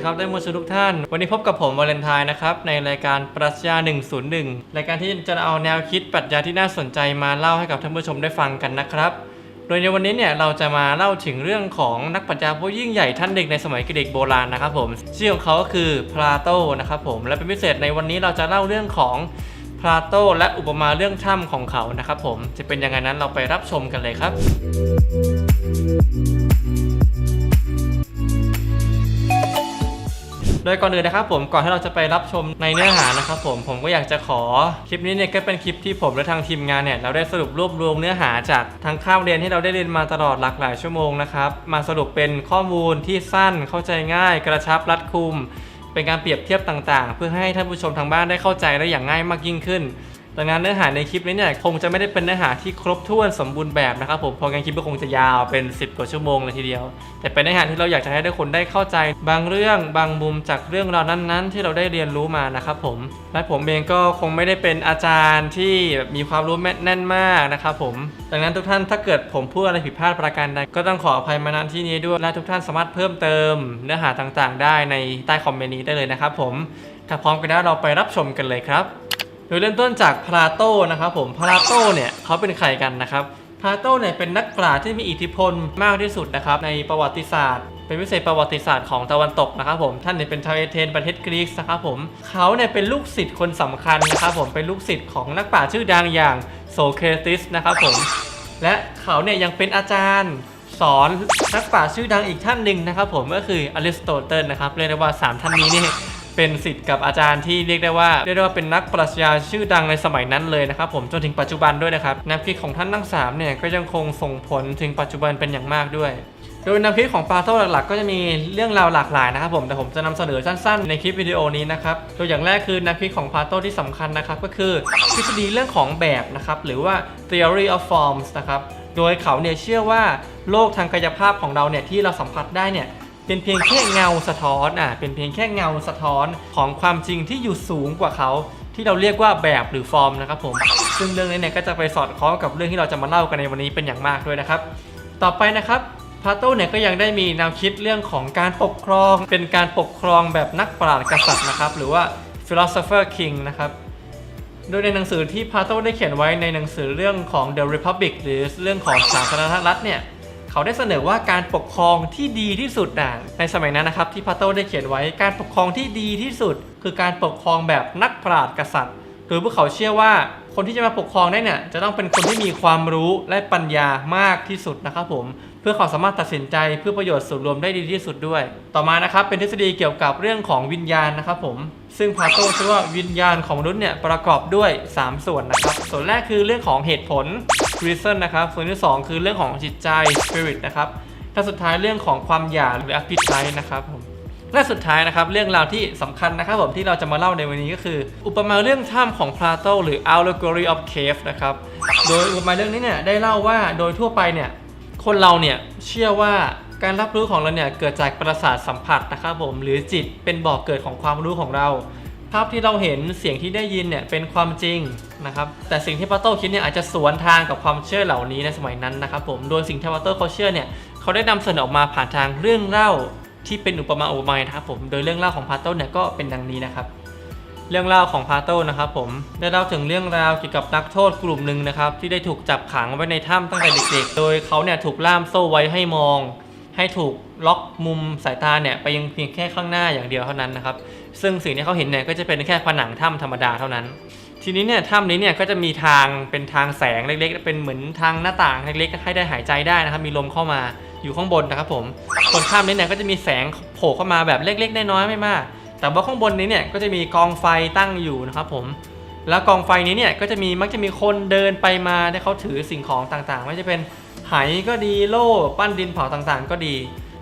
ดีครับได้มวลชนทุกท่าน วันนี้พบกับผมวาเลนไทน์นะครับ ในรายการปรัชญา 101 รายการที่จะเอาแนวคิดปรัชญาที่น่าสนใจมาเล่าให้กับท่านผู้ชมได้ฟังกันนะครับ โดยในวันนี้เนี่ยเราจะมาเล่าถึงเรื่องของนักปรัชญาผู้ยิ่งใหญ่ท่านหนึ่งในสมัยกรีกโบราณนะครับผมชื่อของเขาก็คือพลาโตนะครับผมและเป็นพิเศษในวันนี้เราจะเล่าเรื่องของพลาโตและอุปมาเรื่องถ้ำของเขานะครับผมจะเป็นยังไงนั้นเราไปรับชมกันเลยครับ โดยก่อนอื่นนะครับผมก่อนที่เราจะไปรับชมในเนื้อหานะครับผมผมก็อยากจะขอคลิปนี้เนี่ยก็เป็นคลิปที่ผมและทางทีมงานเนี่ยเราได้สรุปรวบรวมเนื้อหาจากทั้งข้าวเรียนที่เราได้เรียนมาตลอดหลากหลายชั่วโมงนะครับมาสรุปเป็นข้อมูลที่สั้นเข้าใจง่าย กระชับรัดคุม เป็นการเปรียบเทียบต่าง ๆ เพื่อให้ท่านผู้ชมทางบ้านได้เข้าใจได้อย่างง่ายมากยิ่งขึ้น ดังนั้นเนื้อหาในคลิปนี้เนี่ยคงจะไม่ได้เป็นเนื้อหาที่ครบถ้วนสมบูรณ์แบบนะครับผมเพราะงั้นคลิปก็คงจะยาวเป็น 10 กว่าชั่วโมงเลยทีเดียว แต่เป็นเนื้อหาที่เราอยากจะให้ทุกคนได้เข้าใจ บางเรื่องบางมุมจากเรื่องราวนั้นๆ ที่เราได้เรียนรู้มานะครับผมและผมเองก็คงไม่ได้เป็นอาจารย์ที่มีความรู้แน่นมากนะครับผม ดังนั้นทุกท่านถ้าเกิดผมพูดอะไรผิดพลาดประการใดก็ต้องขออภัยมาณที่นี้ด้วยและทุกท่านสามารถเพิ่มเติม เนื้อหาต่างๆ ได้ในใต้คอมเมนต์นี้ได้เลยนะครับผมถ้าพร้อมกันแล้วเราไปรับชมกันเลยครับ โดยเริ่มต้นจากพลาโตนะครับผมพลาโตเนี่ยเขาเป็นใครกันนะครับพลาโตเนี่ยเป็นนักปราชญ์ที่มีอิทธิพลมากที่สุดนะครับในประวัติศาสตร์ เป็นวิเศษประวัติศาสตร์ของตะวันตกนะครับผมท่านเนี่ยเป็นชาวเอเธนประเทศกรีซนะครับผมเขาเนี่ยเป็นลูกศิษย์คนสำคัญนะครับผมเป็นลูกศิษย์ของนักปราชญ์ชื่อดังอย่างโซเครติสนะครับผมและเขาเนี่ยยังเป็นอาจารย์สอนนักปราชญ์ชื่อดังอีกท่านหนึ่งนะครับผมก็คืออริสโตเติลนะครับเรียกได้ว่าสามท่านนี้เนี่ย เป็นสิทธิ์กับอาจารย์ที่เรียกได้ว่าเรียกได้ว่าเป็นนักปรัชญาชื่อดังในสมัยนั้นเลยนะครับผมจนถึงปัจจุบันด้วยนะครับแนวคิดของท่านทั้งสามเนี่ยก็ยังคงส่งผลถึงปัจจุบันเป็นอย่างมากด้วยโดยแนวคิดของปาโต้หลักๆ ก็จะมีเรื่องราวหลากหลายนะครับผมแต่ผมจะนำเสนอสั้นๆ ในคลิปวิดีโอนี้นะครับตัวอย่างแรกคือแนวคิดของปาโต้ที่สำคัญนะครับก็คือทฤษฎีเรื่องของแบบนะครับหรือว่า theory of forms นะครับโดยเขาเนี่ยเชื่อว่าโลกทางกายภาพของเราเนี่ยที่เราสัมผัสได้เนี่ย เป็นเพียงแค่เงาสะท้อนอะเป็นเพียงแค่เงาสะท้อนของความจริงที่อยู่สูงกว่าเขาที่เราเรียกว่าแบบหรือฟอร์มนะครับผมซึ่งเรื่องนี้เนี่ยก็จะไปสอดคล้องกับเรื่องที่เราจะมาเล่ากันในวันนี้เป็นอย่างมากด้วยนะครับ ต่อไปนะครับพาโตเนี่ยก็ยังได้มีแนวคิดเรื่องของการปกครอง เป็นการปกครองแบบนักปราชญ์กษัตริย์นะครับหรือว่า philosopher king นะครับโดยในหนังสือที่พาโตได้เขียนไว้ในหนังสือเรื่องของ The Republic หรือเรื่องของสาธารณรัฐเนี่ย เขาได้เสนอว่าการปกครองที่ดีที่สุดน่ะในสมัยนั้นนะครับที่พาโตได้เขียนไว้การปกครองที่ดีที่สุด คือการปกครองแบบนักปราชญ์กษัตริย์ โดยพวกเขาเชื่อว่า คนที่จะมาปกครองได้เนี่ยจะต้องเป็นคนที่มีความรู้และปัญญามากที่สุดนะครับผมเพื่อเขาสามารถตัดสินใจเพื่อประโยชน์ส่วนรวมได้ดีที่สุดด้วย ต่อมานะครับเป็นทฤษฎีเกี่ยวกับเรื่องของวิญญาณนะครับผมซึ่งพาโต้เชื่อว่าวิญญาณของมนุษย์เนี่ยประกอบด้วย 3 ส่วนนะครับ ส่วนแรกคือเรื่องของเหตุผล reason นะครับ ส่วนที่ 2 คือเรื่องของจิตใจ spirit นะครับและสุดท้ายเรื่องของความอยากหรือ appetite นะครับผม และสุดท้ายนะครับเรื่องราวที่สำคัญนะครับผมที่เราจะมาเล่าในวันนี้ก็คือ อุปมาเรื่องถ้ำของพลาโตหรือ allegory of cave นะครับโดยอุปมาเรื่องนี้เนี่ยได้เล่าว่าโดยทั่วไปเนี่ยคนเราเนี่ยเชื่อว่าการรับรู้ของเราเนี่ยเกิดจากประสาทสัมผัสนะครับผมหรือจิตเป็นบ่อกเกิดของความรู้ของเรา ภาพที่เราเห็นเสียงที่ได้ยินเนี่ยเป็นความจริงนะครับแต่สิ่งที่พลาโตคิดเนี่ยอาจจะสวนทางกับความเชื่อเหล่านี้ในสมัยนั้นนะครับผมโดยสิ่งที่พลาโตเขาเชื่อเนี่ยเขาได้นำเสนอออกมาผ่านทางเรื่องเล่า ที่เป็นอุปมาอุปไมยนะครับผมโดยเรื่องเล่าของพาโต้เนี่ยก็เป็นดังนี้นะครับ เรื่องเล่าของพาโต้นะครับ ผมได้เล่าถึงเรื่องราวเกี่ยวกับนักโทษกลุ่มหนึ่งนะครับ ที่ได้ถูกจับขังไว้ในถ้ำตั้งแต่เด็กๆ โดยเขาเนี่ยถูกล่ามโซ่ไว้ให้มอง ให้ถูกล็อกมุมสายตาเนี่ยไปยังเพียงแค่ข้างหน้าอย่างเดียวเท่านั้นนะครับ ซึ่งสิ่งที่เขาเห็นเนี่ยก็จะเป็นแค่ผนังถ้ำธรรมดาเท่านั้น ทีนี้เนี่ยถ้ำนี้เนี่ยก็จะมีทางเป็นทางแสงเล็กๆ เป็นเหมือนทางหน้าต่างเล็กๆ ให้ได้หายใจได้นะครับ มีลมเข้ามาอยู่ข้างบนนะครับผมบนถ้ำนี้เนี่ยก็จะมีแสงโผล่เข้ามาแบบเล็กๆน้อยๆไม่มาก แต่ว่าข้างบนนี้เนี่ยก็จะมีกองไฟตั้งอยู่นะครับผม แล้วกองไฟนี้เนี่ยก็จะมีมักจะมีคนเดินไปมาได้เขาถือสิ่งของต่างๆ ไม่ว่าจะเป็นไหก็ดีโล่ปั้นดินเผาต่างๆ ก็ดี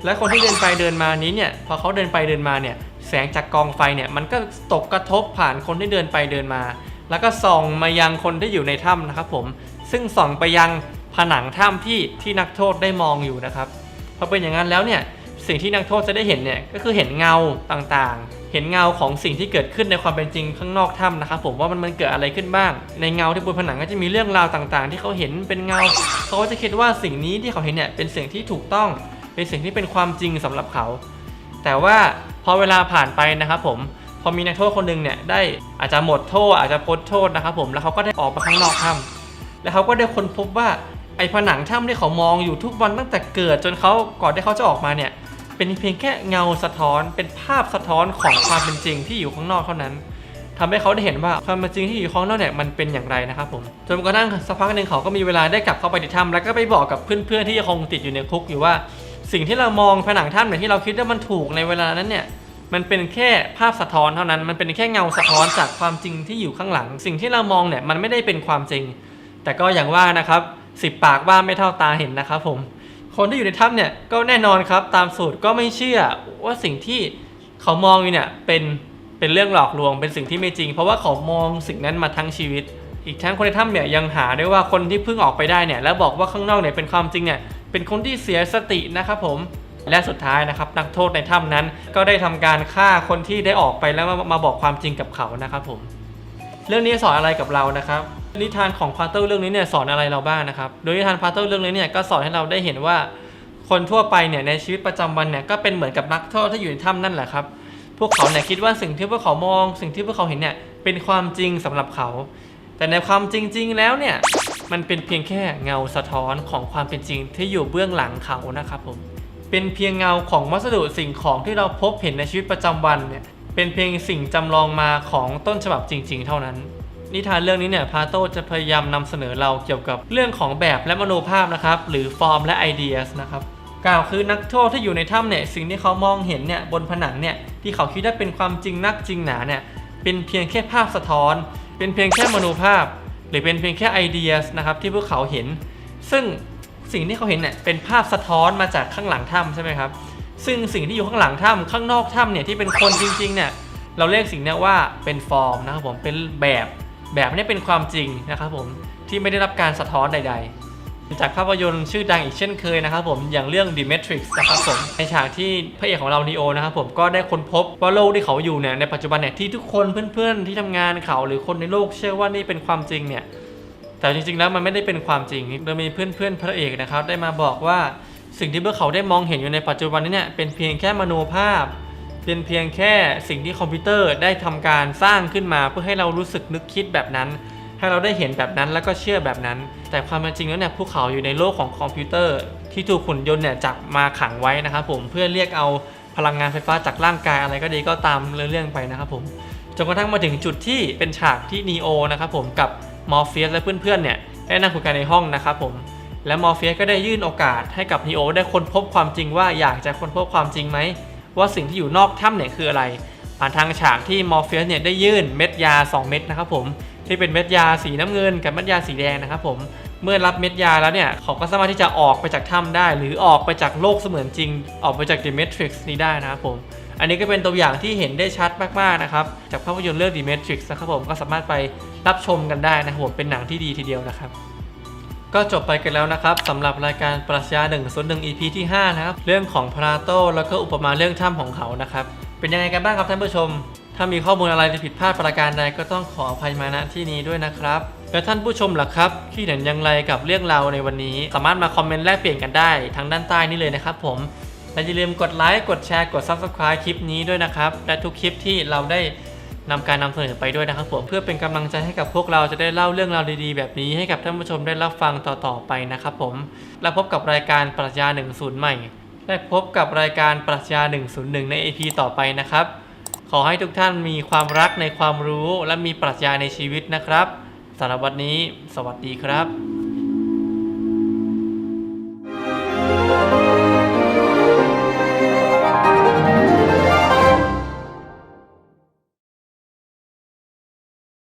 และคนที่เดินไปเดินมานี้เนี่ยพอเขาเดินไปเดินมาเนี่ยแสงจากกองไฟเนี่ยมันก็ตกกระทบผ่านคนที่เดินไปเดินมา แล้วก็ส่องมายังคนที่อยู่ในถ้ำนะครับผมซึ่งส่องไปยังผนังถ้ำที่ที่นักโทษได้มองอยู่นะครับพอเป็นอย่างนั้นแล้วเนี่ยสิ่งที่นักโทษจะได้เห็นเนี่ยก็คือเห็นเงาต่างๆ เห็นเงาของสิ่งที่เกิดขึ้นในความเป็นจริงข้างนอกถ้ำนะครับผมว่ามันมันเกิดอะไรขึ้นบ้าง ในเงาที่บนผนังก็จะมีเรื่องราวต่างๆ ที่เขาเห็นเป็นเงา เขาก็จะคิดว่าสิ่งนี้ที่เขาเห็นเนี่ยเป็นสิ่งที่ถูกต้อง เป็นสิ่งที่เป็นความจริงสำหรับเขา แต่ว่าพอเวลาผ่านไปนะครับผม พอมีนักโทษคนหนึ่งเนี่ยได้อาจจะหมดโทษ อาจจะพ้นโทษนะครับผมแล้วเขาก็ได้ออกมาข้างนอกถ้ำแล้วเขาก็ได้ค้นพบว่าไอ้ผนังถ้ำที่เขามองอยู่ทุกวันตั้งแต่เกิดจนเขาก่อนที่เขาจะออกมาเนี่ยเป็นเพียงแค่เงาสะท้อนเป็นภาพสะท้อนของความเป็นจริงที่อยู่ข้างนอกเท่านั้นทำให้เขาได้เห็นว่าความเป็นจริงที่อยู่ข้างนอกเนี่ยมันเป็นอย่างไรนะครับผมจนกระทั่งสักพักหนึ่งเขาก็มีเวลาได้กลับเข้าไปในถ้ำแล้วก็ไปบอกกับเพื่อนๆที่ยังคงติดอยู่ในคุกอยู่ว่า สิ่งที่เรามองผนังถ้ำเนี่ยที่เราคิดว่ามันถูกในเวลานั้นเนี่ย มันเป็นแค่ภาพสะท้อนเท่านั้น มันเป็นแค่เงาสะท้อนจากความจริงที่อยู่ข้างหลัง สิ่งที่เรามองเนี่ยมันไม่ได้เป็นความจริง แต่ก็อย่างว่านะครับสิบปากว่าไม่เท่าตาเห็นนะครับผม คนที่อยู่ในถ้ำเนี่ยก็แน่นอนครับตามสูตรก็ไม่เชื่อว่าสิ่งที่เขามองอยู่เนี่ยเป็นเป็นเรื่องหลอกลวงเป็นสิ่งที่ไม่จริง เพราะว่าเขามองสิ่งนั้นมาทั้งชีวิต อีกทั้งคนในถ้ำเนี่ยยังหาได้ว่าคนที่เพิ่งออกไปได้เนี่ยแล้วบอกว่าข้างนอกเนี่ยเป็นความจริงเนี่ยเป็นคนที่เสียสตินะครับผม และสุดท้ายนะครับนักโทษในถ้ำนั้น ก็ได้ทำการฆ่าคนที่ได้ออกไปแล้วมามาบอกความจริงกับเขานะครับผมเรื่องนี้สอนอะไรกับเรานะครับนิทานของพาร์เตอร์เรื่องนี้เนี่ยสอนอะไรเราบ้างนะครับโดยนิทานพาร์เตอร์เรื่องนี้เนี่ยก็สอนให้เราได้เห็นว่า คนทั่วไปเนี่ยในชีวิตประจำวันเนี่ยก็เป็นเหมือนกับนักโทษที่อยู่ในถ้ำนั่นแหละครับพวกเขาเนี่ยคิดว่าสิ่งที่พวกเขามอง สิ่งที่พวกเขาเห็นเนี่ยเป็นความจริงสำหรับเขา แต่ในความจริง ๆ แล้วเนี่ยมันเป็นเพียงแค่เงาสะท้อนของความเป็นจริงที่อยู่เบื้องหลังเขานะครับผม เป็นเพียงเงาของวัสดุสิ่งของที่เราพบเห็นในชีวิตประจำวันเนี่ยเป็นเพียงสิ่งจำลองมาของต้นฉบับจริง ๆ เท่านั้น นิทานเรื่องนี้เนี่ยพาโตจะพยายามนำเสนอเราเกี่ยวกับเรื่องของแบบและมโนภาพนะครับหรือฟอร์มและไอเดียสนะครับกล่าวคือนักโทษที่อยู่ในถ้ำเนี่ยสิ่งที่เขามองเห็นเนี่ยบนผนังเนี่ยที่เขาคิดว่าเป็นความจริงนักจริงหนาเนี่ยเป็นเพียงแค่ภาพสะท้อน เป็นเพียงแค่มโนภาพ หรือเป็นเพียงแค่ไอเดียสนะครับที่พวกเขาเห็น ซึ่ง สิ่งที่เขาเห็นเนี่ยเป็นภาพสะท้อนมาจากข้างหลังถ้ำใช่ไหมครับ ซึ่งสิ่งที่อยู่ข้างหลังถ้ำข้างนอกถ้ำเนี่ยที่เป็นคนจริงๆเนี่ยเราเรียกสิ่งนี้ว่าเป็นฟอร์มนะครับผมเป็นแบบแบบนี้เป็นความจริงนะครับผมที่ไม่ได้รับการสะท้อนใด ๆ จากภาพยนตร์ชื่อดังอีกเช่นเคยนะครับผมอย่างเรื่อง The Matrix นะครับผมในฉากที่พระเอกของเรานีโอนะครับผมก็ได้ค้นพบว่าโลกที่เขาอยู่เนี่ยในปัจจุบันเนี่ยที่ทุกคนเพื่อนๆที่ทำงานเขาหรือคนในโลกเชื่อว่านี่เป็นความจริงเนี่ย แต่จริงๆแล้วมันไม่ได้เป็นความจริงโดยมีเพื่อนๆพระเอกนะครับ ได้มาบอกว่าสิ่งที่พวกเขาได้มองเห็นอยู่ในปัจจุบันนี้เนี่ยเป็นเพียงแค่มโนภาพ เป็นเพียงแค่สิ่งที่คอมพิวเตอร์ได้ทำการสร้างขึ้นมา เพื่อให้เรารู้สึกนึกคิดแบบนั้น ให้เราได้เห็นแบบนั้นแล้วก็เชื่อแบบนั้น แต่ความเป็นจริงแล้วเนี่ยพวกเขาอยู่ในโลกของคอมพิวเตอร์ ที่ถูกหุ่นยนต์เนี่ยจับมาขังไว้นะครับผมเพื่อเรียกเอาพลังงานไฟฟ้าจากร่างกายอะไรก็ดีก็ตามเรื่องๆไปนะครับผมจนกระทั่งมาถึงจุดที่เป็นฉากที่นีโอนะครับผมกับ มอร์เฟียสและเพื่อนๆเนี่ยได้นั่งคุยกันในห้องนะครับผมและมอร์เฟียสก็ได้ยื่นโอกาสให้กับนีโอได้ค้นพบความจริงว่าอยากจะค้นพบความจริงไหมว่าสิ่งที่อยู่นอกถ้ำเนี่ยคืออะไร ผ่านทางฉากที่มอร์เฟียสเนี่ยได้ยื่นเม็ดยา 2 เม็ดนะครับผมที่เป็นเม็ดยาสีน้ำเงิน กับเม็ดยาสีแดงนะครับผมเมื่อรับเม็ดยาแล้วเนี่ยเขาก็สามารถที่จะออกไปจากถ้ำได้ หรือออกไปจากโลกเสมือนจริง ออกไปจาก The Matrix นี้ได้นะครับผมอันนี้ก็เป็นตัวอย่างที่เห็นได้ชัดมากๆนะครับจากภาพยนตร์เรื่อง The Matrix นะครับผมก็สามารถไป รับชมกันได้นะผมเป็นหนังที่ดีทีเดียวนะครับ ก็จบไปกันแล้วนะครับสำหรับรายการปรัชญา1 0 1 EP ที่ 5 นะครับ เรื่องของพลาโตแล้วก็อุปมาเรื่องถ้ำของเขานะครับ เป็นยังไงกันบ้างครับท่านผู้ชม ถ้ามีข้อมูลอะไรที่ผิดพลาดประการใดก็ต้องขออภัยมาณที่นี้ด้วยนะครับแล้วท่านผู้ชมล่ะครับคิดเห็นอย่างไรกับเรื่องราวในวันนี้ สามารถมาคอมเมนต์แลกเปลี่ยนกันได้ทั้งด้านใต้นี่เลยนะครับผมและอย่าลืมกดไลค์กดแชร์กด Subscribe คลิปนี้ด้วยนะครับและทุกคลิปที่เราได้ นำการนำเสนอไปด้วยนะครับผมเพื่อเป็นกำลังใจให้กับพวกเราจะได้เล่าเรื่องราวดีๆ แบบนี้ให้กับท่านผู้ชมได้รับฟังต่อๆไปนะครับผมและพบกับรายการปรัชญา 10 ใหม่ และพบกับรายการปรัชญา 101 ใน EP ต่อไปนะครับ ขอให้ทุกท่านมีความรักในความรู้และมีปรัชญาในชีวิตนะครับสำหรับวันนี้ สวัสดีครับ